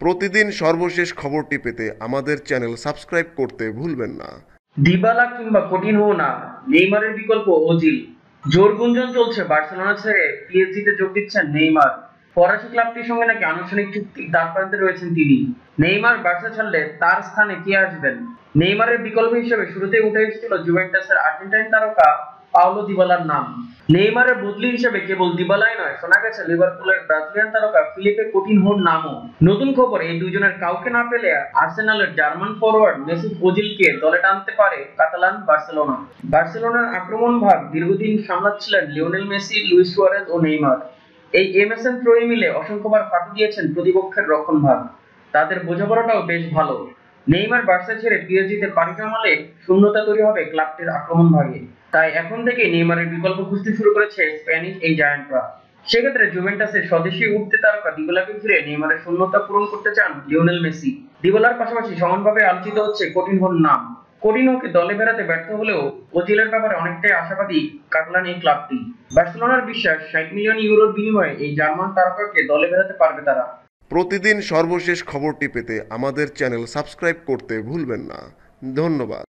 প্রতিদিন সর্বশেষ খবরটি পেতে আমাদের চ্যানেল সাবস্ক্রাইব করতে ভুলবেন না। দিবালা কিংবা কঠিন হও না, নেইমারের বিকল্প ওজিল জোর গুঞ্জন চলছে বার্সেলোনা ছেড়ে পিএসজিতে যোগ দিচ্ছেন নেইমার। ফরাসি ক্লাবটির সঙ্গে নাকি আনুষ্ঠানিক চুক্তি প্রান্তে রয়েছেন তিনি। নেইমার বার্সা ছাড়লে তার স্থানে কে আসবেন? নেইমারের বিকল্প হিসেবে শুরুতেই উঠে এসেছিল জুভেন্টাসের আর্জেন্টাইন তারকা পাওলো দিবালার নাম। নেইমারের বদলি হিসেবে কেবল দিবালাই নয়, শোনা গেছে লিভারপুলের ব্রাজিলিয়ান তারকা ফিলিপে কোটিনহোর নামও। নতুন খবর, এই দুজনের কাউকে না পেলে আর্সেনালের জার্মান ফরওয়ার্ড মেসুত ওজিলকে দলে টানতে পারে কাতালান বার্সেলোনা। বার্সেলোনার আক্রমণ ভাগ দীর্ঘদিন সামলাচ্ছিলেন লিওনেল মেসি, লুইস সুয়ারেজ ও নেইমার। এই এমএসএন ত্রয়ী মিলে অসংখ্যবার ফাঁকি দিয়েছেন প্রতিপক্ষের রক্ষণ ভাগ তাদের বোঝাপড়াটাও বেশ ভালো। নেইমার বার্সা ছেড়ে পিএসজিতে পাড়ি জমালে শূন্যতা তৈরি হবে ক্লাবটির আক্রমণ ভাগে। তাই এখন থেকে নেইমারের বিকল্প খুঁজতে শুরু করেছে স্প্যানিশ এই জায়ান্টরা। সেক্ষেত্রে জুভেন্টাসের স্বদেশী উঠতে তারকা দিবালাকে ঘিরে নেইমারের শূন্যতা পূরণ করতে চান লিওনেল মেসি। দিবালার পাশাপাশি সমানভাবে আলোচিত হচ্ছে কঠিনহোর নাম। কঠিনহোকে দলে বেড়াতে ব্যর্থ হলেও ওজিলের ব্যাপারে অনেকটাই আশাবাদী কাটলান এই ক্লাবটি। বার্সেলোনার বিশ্বাস, ষাট মিলিয়ন ইউরোর বিনিময়ে এই জার্মান তারকাকে দলে বেড়াতে পারবে তারা। প্রতিদিন সর্বশেষ খবরটি পেতে আমাদের চ্যানেল সাবস্ক্রাইব করতে ভুলবেন না। ধন্যবাদ।